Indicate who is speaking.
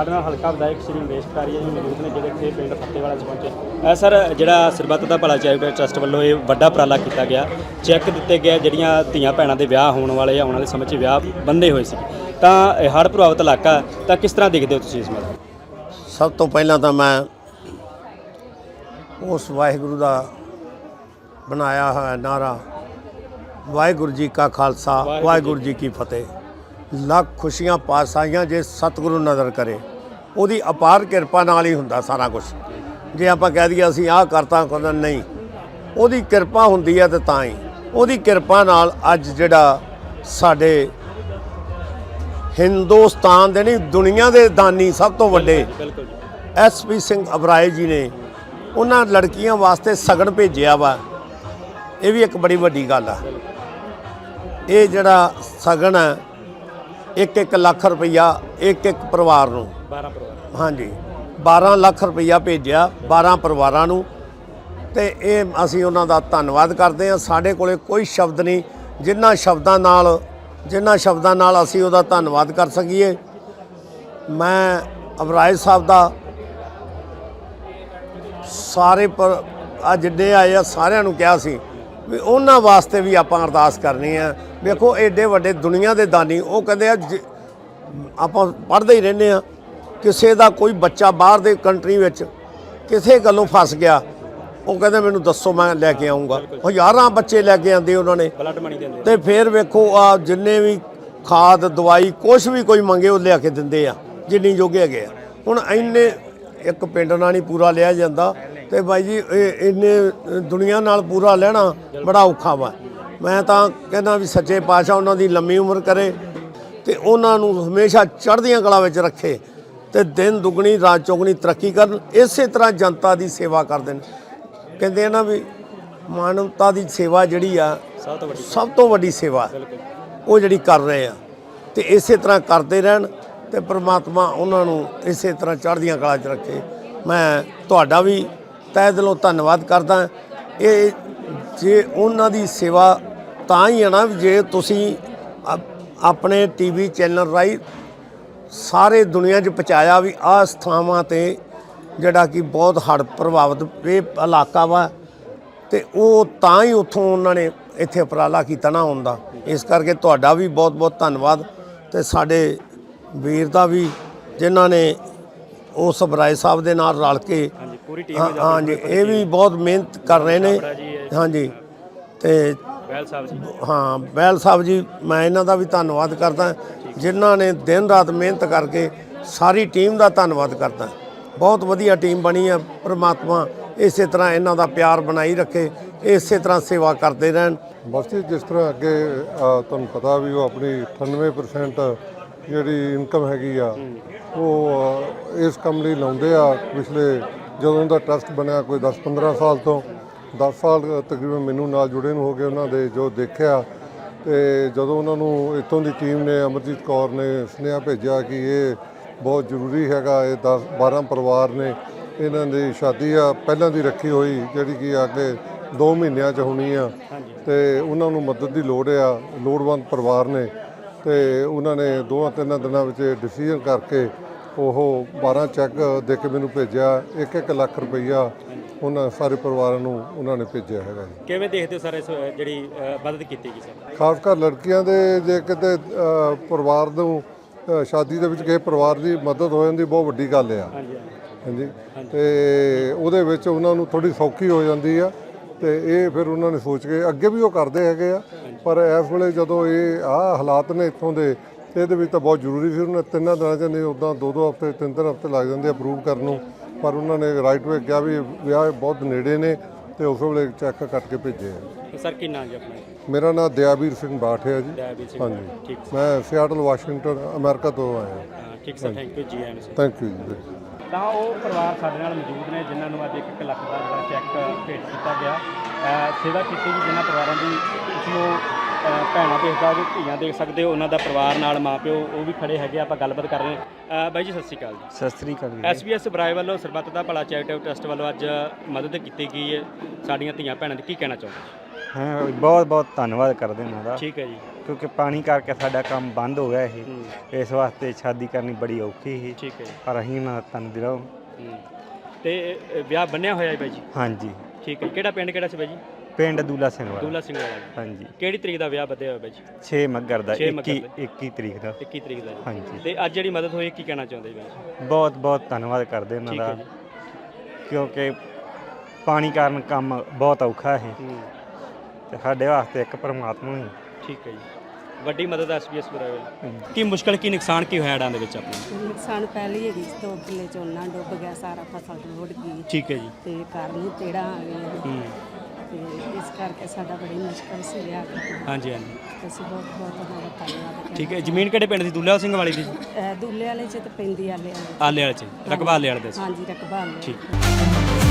Speaker 1: ਸਾਡੇ ਨਾਲ ਹਲਕਾ ਵਿਧਾਇਕ ਸ਼੍ਰੀ ਨਰੇਸ਼ ਕਾਰੀਆ ਜੀ ਮੌਜੂਦ ਨੇ ਜਿਹੜੇ ਇੱਥੇ ਪਿੰਡ ਫੱਤੇਵਾਲਾ 'ਚ ਪਹੁੰਚੇ। ਸਰ ਜਿਹੜਾ ਸਰਬੱਤ ਦਾ ਭਲਾ ਚੈਰੀਟੇਬਲ ਟਰਸਟ ਵੱਲੋਂ ਇਹ ਵੱਡਾ ਉਪਰਾਲਾ ਕੀਤਾ ਗਿਆ ਚੈੱਕ ਦਿੱਤੇ ਗਏ ਜਿਹੜੀਆਂ ਧੀਆਂ ਭੈਣਾਂ ਦੇ ਵਿਆਹ ਹੋਣ ਵਾਲੇ ਆ ਆਉਣ ਵਾਲੇ ਸਮੇਂ 'ਚ ਵਿਆਹ ਬੰਦੇ ਹੋਏ ਸੀ। ਤਾਂ ਇਹ ਹੜ੍ਹ ਪ੍ਰਭਾਵਿਤ ਇਲਾਕਾ ਤਾਂ ਕਿਸ ਤਰ੍ਹਾਂ ਦੇਖਦੇ ਹੋ ਤੁਸੀਂ ਇਸ ਨੂੰ?
Speaker 2: ਸਭ ਤੋਂ ਪਹਿਲਾਂ ਤਾਂ ਮੈਂ ਉਸ ਵਾਹਿਗੁਰੂ ਦਾ ਬਣਾਇਆ ਹੋਇਆ ਨਾਰਾ ਵਾਹਿਗੁਰੂ ਜੀ ਕਾ ਖਾਲਸਾ ਵਾਹਿਗੁਰੂ ਜੀ ਕੀ ਫਤਿਹ। ਲੱਖ ਖੁਸ਼ੀਆਂ ਪਾਸ ਆਈਆਂ ਜੇ ਸਤਿਗੁਰੂ ਨਜ਼ਰ ਕਰੇ ਉਹਦੀ ਅਪਾਰ ਕਿਰਪਾ ਨਾਲ ਹੀ ਹੁੰਦਾ ਸਾਰਾ ਕੁਝ ਜੇ ਆਪਾਂ ਕਹਿ ਦਈਏ ਅਸੀਂ ਆਹ ਕਰਤਾ, ਕਹਿੰਦਾ ਨਹੀਂ। ਉਹਦੀ ਕਿਰਪਾ ਹੁੰਦੀ ਹੈ ਤੇ ਤਾਂ ਹੀ। ਉਹਦੀ ਕਿਰਪਾ ਨਾਲ ਅੱਜ ਜਿਹੜਾ ਸਾਡੇ ਹਿੰਦੁਸਤਾਨ ਦੇ ਨਹੀਂ, ਦੁਨੀਆ ਦੇ ਦਾਨੀ ਸਭ ਤੋਂ ਵੱਡੇ
Speaker 1: ਬਿਲਕੁਲ ਜੀ
Speaker 2: ਐਸਪੀ ਸਿੰਘ ਅਬਰਾਏ ਜੀ ਨੇ ਉਹਨਾਂ ਲੜਕੀਆਂ ਵਾਸਤੇ ਸਗਨ ਭੇਜਿਆ ਵਾ। ਇਹ ਵੀ ਇੱਕ ਬੜੀ ਵੱਡੀ ਗੱਲ ਆ। ਇਹ ਜਿਹੜਾ ਸਗਨ ਹੈ ਇੱਕ ਇੱਕ ਲੱਖ ਰੁਪਈਆ ਇੱਕ ਇੱਕ ਪਰਿਵਾਰ ਨੂੰ
Speaker 1: 12 ਪਰਿਵਾਰ
Speaker 2: ਹਾਂਜੀ 12 ਲੱਖ ਰੁਪਈਆ ਭੇਜਿਆ 12 ਪਰਿਵਾਰਾਂ ਨੂੰ ਤੇ ਇਹ ਅਸੀਂ ਉਹਨਾਂ ਦਾ ਧੰਨਵਾਦ ਕਰਦੇ ਹਾਂ। ਸਾਡੇ ਕੋਲੇ ਕੋਈ ਸ਼ਬਦ ਨਹੀਂ ਜਿਨ੍ਹਾਂ ਸ਼ਬਦਾਂ ਨਾਲ ਜਿਨ੍ਹਾਂ ਸ਼ਬਦਾਂ ਨਾਲ ਅਸੀਂ ਉਹਦਾ ਧੰਨਵਾਦ ਕਰ ਸਕੀਏ। ਮੈਂ ਅਬਰਾਏ ਸਾਹਿਬ ਦਾ ਸਾਰੇ ਪਰ ਆ ਜਿੱਡੇ ਆਏ ਆ ਸਾਰਿਆਂ ਨੂੰ ਕਿਹਾ ਸੀ ਵੀ ਉਹਨਾਂ ਵਾਸਤੇ ਵੀ ਆਪਾਂ ਅਰਦਾਸ ਕਰਨੀ ਆ। ਵੇਖੋ ਐਡੇ ਵੱਡੇ ਦੁਨੀਆ ਦੇ ਦਾਨੀ, ਉਹ ਕਹਿੰਦੇ ਆ ਆਪਾਂ ਪੜ੍ਹਦੇ ਹੀ ਰਹਿੰਦੇ ਆ। ਕਿਸੇ ਦਾ ਕੋਈ ਬੱਚਾ ਬਾਹਰ ਦੇ ਕੰਟਰੀ ਵਿੱਚ ਕਿਸੇ ਗੱਲੋਂ ਫਸ ਗਿਆ ਉਹ ਕਹਿੰਦੇ ਮੈਨੂੰ ਦੱਸੋ ਮੈਂ ਲੈ ਕੇ ਆਉਂਗਾ ਹਜ਼ਾਰਾਂ ਬੱਚੇ ਲੈ ਕੇ ਆਂਦੇ ਉਹਨਾਂ ਨੇ।
Speaker 1: ਬਲੱਡ ਦਿੰਦੇ
Speaker 2: ਤੇ ਫਿਰ ਵੇਖੋ ਆ ਜਿੰਨੇ ਵੀ ਖਾਦ ਦਵਾਈ ਕੁਝ ਵੀ ਕੋਈ ਮੰਗੇ ਉਹ ਲਿਆ ਕੇ ਦਿੰਦੇ ਆ ਜਿੰਨੀ ਜੋਗੇ ਹੈਗੇ ਆ। ਹੁਣ ਇੰਨੇ ਇੱਕ ਪਿੰਡ ਨਾਲ ਨਹੀਂ ਪੂਰਾ ਲਿਆ ਜਾਂਦਾ ਤੇ ਬਾਈ ਜੀ ਇਹ ਇੰਨੇ ਦੁਨੀਆ ਨਾਲ ਪੂਰਾ ਲੈਣਾ ਬੜਾ ਔਖਾ ਵਾ। ਮੈਂ ਤਾਂ ਕਹਿੰਦਾ ਵੀ ਸੱਚੇ ਪਾਤਸ਼ਾਹ ਉਹਨਾਂ ਦੀ ਲੰਮੀ ਉਮਰ ਕਰੇ ਤੇ ਉਹਨਾਂ ਨੂੰ ਹਮੇਸ਼ਾ ਚੜ੍ਹਦੀਆਂ ਕਲਾ ਵਿੱਚ ਰੱਖੇ। ਤੇ ਦਿਨ ਦੁਗਣੀ ਰਾਤ ਚੌਗਣੀ ਤਰੱਕੀ ਕਰਨ ਇਸੇ ਤਰ੍ਹਾਂ ਜਨਤਾ ਦੀ ਸੇਵਾ ਕਰਦੇ ਨੇ। ਕਹਿੰਦੇ ਆ ਨਾ ਵੀ ਮਾਨਵਤਾ ਦੀ ਸੇਵਾ ਜਿਹੜੀ ਆ
Speaker 1: ਸਭ ਤੋਂ ਵੱਡੀ
Speaker 2: ਸੇਵਾ। ਉਹ ਜਿਹੜੀ ਕਰ ਰਹੇ ਆ ਤੇ ਇਸੇ ਤਰ੍ਹਾਂ ਕਰਦੇ ਰਹਿਣ ਤੇ ਪ੍ਰਮਾਤਮਾ ਉਹਨਾਂ ਨੂੰ ਇਸੇ ਤਰ੍ਹਾਂ ਚੜ੍ਹਦੀਆਂ ਕਲਾ 'ਚ ਰੱਖੇ। ਮੈਂ ਤੁਹਾਡਾ ਵੀ ਤਹਿ ਦਿਲੋਂ ਧੰਨਵਾਦ ਕਰਦਾ। ਇਹ ਜੇ ਉਹਨਾਂ ਦੀ ਸੇਵਾ ਤਾਂ ਹੀ ਹੈ ਨਾ ਜੇ ਤੁਸੀਂ ਆਪ- ਆਪਣੇ ਟੀਵੀ ਚੈਨਲ ਰਾਹੀਂ ਸਾਰੇ ਦੁਨੀਆ 'ਚ ਪਹੁੰਚਾਇਆ ਵੀ ਆਹ ਸਥਾਵਾਂ ਤੇ ਜਿਹੜਾ ਕਿ ਬਹੁਤ ਹੜ੍ਹ ਪ੍ਰਭਾਵਿਤ ਇਹ ਇਲਾਕਾ ਵਾ ਤੇ ਉਹ ਤਾਂ ਹੀ ਉੱਥੋਂ ਉਹਨਾਂ ਨੇ ਇੱਥੇ ਉਪਰਾਲਾ ਕੀਤਾ ਨਾ ਹੁੰਦਾ ਇਸ ਕਰਕੇ ਤੁਹਾਡਾ ਵੀ ਬਹੁਤ ਬਹੁਤ ਧੰਨਵਾਦ ਤੇ ਸਾਡੇ ਵੀਰ ਦਾ ਵੀ ਜਿਨ੍ਹਾਂ ਨੇ ਉਸ ਬਰਾਏ ਸਾਹਿਬ ਦੇ ਨਾਲ ਰਲ ਕੇ
Speaker 1: ਹਾਂਜੀ ਪੂਰੀ ਟੀਮ
Speaker 2: ਹਾਂ ਹਾਂਜੀ ਇਹ ਵੀ ਬਹੁਤ ਮਿਹਨਤ ਕਰ ਰਹੇ ਨੇ। ਹਾਂਜੀ ਤੇ
Speaker 1: ਬੈਲ ਸਾਹਿਬ ਜੀ।
Speaker 2: ਹਾਂ ਬੈਲ ਸਾਹਿਬ ਜੀ ਮੈਂ ਇਹਨਾਂ ਦਾ ਵੀ ਧੰਨਵਾਦ ਕਰਦਾ। ਜਿਨ੍ਹਾਂ ਨੇ ਦਿਨ ਰਾਤ ਮਿਹਨਤ ਕਰਕੇ ਸਾਰੀ ਟੀਮ ਦਾ ਧੰਨਵਾਦ ਕਰਦਾ ਬਹੁਤ ਵਧੀਆ ਟੀਮ ਬਣੀ ਆ, ਪ੍ਰਮਾਤਮਾ ਇਸੇ ਤਰ੍ਹਾਂ ਇਹਨਾਂ ਦਾ ਪਿਆਰ ਬਣਾਈ ਰੱਖੇ, ਇਸੇ ਤਰ੍ਹਾਂ ਸੇਵਾ ਕਰਦੇ ਰਹਿਣ।
Speaker 3: ਬਸ ਜਿਸ ਤਰ੍ਹਾਂ ਅੱਗੇ ਤੁਹਾਨੂੰ ਪਤਾ ਵੀ ਉਹ ਆਪਣੀ 98% ਜਿਹੜੀ ਇਨਕਮ ਹੈਗੀ ਆ, ਉਹ ਇਸ ਕੰਮ ਲਈ ਲਾਉਂਦੇ ਆ। ਪਿਛਲੇ ਜਦੋਂ ਦਾ ਟਰਸਟ ਬਣਿਆ ਕੋਈ 10-15 ਸਾਲ ਤੋਂ 10 ਸਾਲ ਤਕਰੀਬਨ ਮੈਨੂੰ ਨਾਲ ਜੁੜੇ ਨੂੰ ਹੋ ਗਏ ਉਹਨਾਂ ਦੇ ਜੋ ਦੇਖਿਆ ਤੇ ਜਦੋਂ ਉਹਨਾਂ ਨੂੰ ਇੱਥੋਂ ਦੀ ਟੀਮ ਨੇ ਅਮਰਜੀਤ ਕੌਰ ਨੇ ਸੁਨੇਹਾ ਭੇਜਿਆ ਕਿ ਇਹ ਬਹੁਤ ਜ਼ਰੂਰੀ ਹੈਗਾ ਇਹ 10 12 ਪਰਿਵਾਰ ਨੇ ਇਹਨਾਂ ਦੀ ਸ਼ਾਦੀ ਆ ਪਹਿਲਾਂ ਦੀ ਰੱਖੀ ਹੋਈ ਜਿਹੜੀ ਕਿ ਅੱਗੇ 2 ਮਹੀਨਿਆਂ 'ਚ ਹੋਣੀ ਆ। ਤੇ ਉਹਨਾਂ ਨੂੰ ਮਦਦ ਦੀ ਲੋੜ ਆ ਲੋੜਵੰਦ ਪਰਿਵਾਰ ਨੇ। ਤੇ ਉਹਨਾਂ ਨੇ ਦੋਹਾਂ ਤਿੰਨਾਂ ਦਿਨਾਂ ਵਿੱਚ ਡਿਸੀਜਨ ਕਰਕੇ ਉਹ 12 ਚੈੱਕ ਦੇ ਕੇ ਮੈਨੂੰ ਭੇਜਿਆ 1-1 ਲੱਖ ਰੁਪਈਆ ਉਹਨਾਂ ਸਾਰੇ ਪਰਿਵਾਰਾਂ ਨੂੰ ਉਹਨਾਂ ਨੇ ਭੇਜਿਆ ਹੈਗਾ ਜੀ।
Speaker 1: ਕਿਵੇਂ ਦੇਖਦੇ ਹੋ ਸਰ ਇਸ ਅ, ਜਿਹੜੀ ਅ, ਮਦਦ ਕੀਤੀ ਗਈ ਸਰ?
Speaker 3: ਖਾਸ ਕਰ ਲੜਕੀਆਂ ਦੇ ਜੇ ਕਿਤੇ ਅ, ਪਰਿਵਾਰ ਨੂੰ ਅ, ਸ਼ਾਦੀ ਦੇ ਵਿੱਚ ਕਿਸੇ ਪਰਿਵਾਰ ਦੀ ਮਦਦ ਹੋ ਜਾਂਦੀ ਬਹੁਤ ਵੱਡੀ ਗੱਲ ਆ।
Speaker 1: ਹਾਂਜੀ
Speaker 3: ਹਾਂਜੀ। ਤੇ ਉਹਦੇ ਵਿੱਚ ਉਹਨਾਂ ਨੂੰ ਥੋੜੀ ਸੌਖੀ ਹੋ ਜਾਂਦੀ ਆ ਤੇ ਇਹ ਫਿਰ ਉਹਨਾਂ ਨੇ ਸੋਚ ਕੇ ਅੱਗੇ ਵੀ ਉਹ ਕਰਦੇ ਹੈਗੇ ਆ। ਪਰ ਇਸ ਵੇਲੇ ਜਦੋਂ ਇਹ ਆਹ ਹਾਲਾਤ ਨੇ ਇੱਥੋਂ ਦੇ ਤੇ ਇਹਦੇ ਵਿੱਚ ਤਾਂ ਬਹੁਤ ਜ਼ਰੂਰੀ ਸੀ ਉਹਨਾਂ ਤਿੰਨਾਂ ਦਿਨਾਂ ਚ ਨਹੀਂ ਉਦਾਂ ਦੋ ਦੋ ਹਫ਼ਤੇ ਤਿੰਨ ਤਿੰਨ ਹਫ਼ਤੇ ਲੱਗ ਜਾਂਦੇ ਅਪਰੂਵ ਕਰਨ ਨੂੰ। ਪਰ ਉਹਨਾਂ ਨੇ ਰਾਈਟ ਵੇ ਕਿਹਾ ਵੀ ਵਿਆਹ ਬਹੁਤ ਨੇੜੇ ਨੇ ਤੇ ਉਸ ਵੇਲੇ ਚੈੱਕ ਕੱਟ ਕੇ ਭੇਜੇ ਆ।
Speaker 1: ਸਰ ਕੀ ਨਾਮ ਜੀ ਆਪਣਾ?
Speaker 3: ਮੇਰਾ ਨਾਮ ਦਿਆਬੀਰ ਸਿੰਘ ਬਾਠ ਹੈ ਜੀ।
Speaker 1: ਸਿੰਘ
Speaker 3: ਹਾਂਜੀ।
Speaker 1: ਠੀਕ
Speaker 3: ਮੈਂ ਸਿਆਟਲ ਵਾਸ਼ਿੰਗਟਨ ਅਮਰੀਕਾ ਤੋਂ ਆਇਆ।
Speaker 1: ਹਾਂ, ਠੀਕ ਸਰ ਥੈਂਕ ਯੂ ਜੀ ਸਰ।
Speaker 3: ਥੈਂਕ ਯੂ ਜੀ
Speaker 1: ਤਾਂ ਉਹ ਪਰਿਵਾਰ ਸਾਡੇ ਨਾਲ ਮੌਜੂਦ ਨੇ ਜਿਨ੍ਹਾਂ ਨੂੰ ਅੱਜ 1 ਲੱਖ ਦਾ ਜਿਹੜਾ ਚੈੱਕ ਭੇਟ ਕੀਤਾ ਗਿਆ। ਅ, ਸੇਵਾ ਕੀਤੀ ਜਿਨ੍ਹਾਂ ਪਰਿਵਾਰਾਂ ਦੀ ਉਸ ਨੂੰ ਭੈਣਾਂ ਦੇਖ ਸਕਦੇ ਹੋ, ਧੀਆਂ ਦੇਖ ਸਕਦੇ ਹੋ ਉਹਨਾਂ ਦਾ ਪਰਿਵਾਰ ਨਾਲ ਮਾਪਿਓ ਉਹ ਵੀ ਖੜੇ ਹੈਗੇ ਆਪਾਂ ਗੱਲਬਾਤ ਕਰ ਰਹੇ ਹਾਂ। ਬਾਈ ਜੀ ਸਤਿ ਸ਼੍ਰੀ ਅਕਾਲ ਜੀ।
Speaker 4: ਸਤਿ ਸ੍ਰੀ ਅਕਾਲ ਵੀਰੇ।
Speaker 1: ਐਸਬੀਐਸ ਬਰਾਏ ਵੱਲੋਂ ਸਰਬੱਤ ਦਾ ਭਲਾ ਚੈਰੀਟੇਬਲ ਟਰਸਟ ਵੱਲੋਂ ਅੱਜ ਮਦਦ ਕੀਤੀ ਗਈ ਹੈ। ਸਾਡੀਆਂ ਧੀਆਂ ਭੈਣਾਂ ਦੀ ਕੀ ਕਹਿਣਾ ਚਾਹੁੰਦੇ
Speaker 4: ਹਾਂ ਬਹੁਤ ਬਹੁਤ ਧੰਨਵਾਦ ਕਰਦੇ ਇਹਨਾਂ ਦਾ।
Speaker 1: ਠੀਕ ਹੈ ਜੀ।
Speaker 4: ਕਿਉਂਕਿ ਪਾਣੀ ਕਰਕੇ ਸਾਡਾ ਕੰਮ ਬੰਦ ਹੋ ਗਿਆ ਇਹ। ਇਸ ਵਾਸਤੇ ਸ਼ਾਦੀ ਕਰਨੀ ਬੜੀ ਔਖੀ ਸੀ।
Speaker 1: ਠੀਕ ਹੈ ਜੀ।
Speaker 4: ਪਰ ਅਸੀਂ ਨਾ ਤਨ ਦਿਲੋਂ।
Speaker 1: ਹੂੰ। ਤੇ ਵਿਆਹ ਬੰਨਿਆ ਹੋਇਆ ਹੈ ਬਾਈ ਜੀ?
Speaker 4: ਹਾਂਜੀ।
Speaker 1: ਠੀਕ ਹੈ। ਜੀ। ਕਿਹੜਾ ਪਿੰਡ ਕਿਹੜਾ ਸੀ ਬਾਈ ਜੀ?
Speaker 4: ਪਿੰਡ ਦੂਲਾ ਸਿੰਘ ਵਾਲਾ।
Speaker 1: ਦੂਲਾ ਸਿੰਘ ਵਾਲਾ
Speaker 4: ਹਾਂਜੀ।
Speaker 1: ਕਿਹੜੀ ਤਰੀਕ ਦਾ ਵਿਆਹ ਬੱਧਿਆ ਹੋਇਆ ਬਾਈ ਜੀ?
Speaker 4: 6 ਮੱਗਰ ਦਾ
Speaker 1: 6
Speaker 4: 21
Speaker 1: ਮੱਘਰ
Speaker 4: 21 ਤਰੀਕ ਦਾ।
Speaker 1: 21 ਤਰੀਕ ਦਾ ਜੀ।
Speaker 4: ਹਾਂਜੀ।
Speaker 1: ਤੇ ਅੱਜ ਜਿਹੜੀ ਮਦਦ ਹੋਈ ਕੀ ਕਹਿਣਾ ਚਾਹੁੰਦੇ ਜੀ ਬਾਈ ਜੀ?
Speaker 4: ਬਹੁਤ ਬਹੁਤ ਧੰਨਵਾਦ ਕਰਦੇ ਉਹਨਾਂ
Speaker 1: ਠੀਕ ਹੈ
Speaker 4: ਦਾ
Speaker 1: ਜੀ।
Speaker 4: ਕਿਉਂਕਿ ਪਾਣੀ ਕਾਰਨ ਕੰਮ ਬਹੁਤ ਔਖਾ ਹੈ
Speaker 1: ਹੂੰ।
Speaker 4: ਤੇ ਸਾਡੇ ਵਾਸਤੇ ਇੱਕ ਪਰਮਾਤਮਾ ਹੀ।
Speaker 1: ਠੀਕ ਹੈ ਜੀ। ਵੱਡੀ ਮਦਦ ਐਸਪੀਐਸ ਬਰਾਬਰ ਕੀ ਮੁਸ਼ਕਲ ਕੀ ਨੁਕਸਾਨ ਕੀ ਹੋਇਆ ਡਾਂ ਦੇ ਵਿੱਚ ਆਪਣੇ?
Speaker 5: ਨੁਕਸਾਨ ਪਹਿਲੀ ਹੈਗੀ ਸੀ ਦੋ ਕਿੱਲੇ ਝੋਨਾ ਡੁੱਬ ਗਿਆ ਸਾਰਾ ਫਸਲ ਰੁੜ ਗਈ।
Speaker 1: ਠੀਕ ਹੈ ਜੀ।
Speaker 5: ਤੇ ਘਰ ਨੂੰ ਤੇੜਾ ਆ ਗਿਆ
Speaker 1: ਹੂੰ।
Speaker 5: ਤੇ ਇਸ ਕਰਕੇ ਸਾਡਾ ਬੜੀ ਮੁਸ਼ਕਲ ਸੀ ਰਿਹਾ ਕਰਨਾ।
Speaker 1: ਹਾਂਜੀ ਹਾਂਜੀ।
Speaker 5: ਅਸੀਂ ਬਹੁਤ ਬਹੁਤ ਉਹਨਾਂ ਦਾ ਧੰਨਵਾਦ ਕਰਦੇ
Speaker 1: ਠੀਕ ਹੈ ਜ਼ਮੀਨ ਕਿਹੜੇ ਪਿੰਡ ਦੀ? ਦੁੱਲਾ ਸਿੰਘ ਵਾਲੀ ਦੀ
Speaker 5: ਹਾਂ। ਦੁੱਲੇ ਵਾਲੇ ਚ ਤੇ ਪੈਂਦੀ ਆਲੇ ਵਾਲੇ।
Speaker 1: ਆਲੇ ਵਾਲੇ ਚ ਰਕਬਾ ਆਲੇ ਵਾਲੇ ਦੇ ਸੀ।
Speaker 5: ਹਾਂਜੀ ਰਕਬਾ ਵਾਲੇ।
Speaker 1: ਠੀਕ।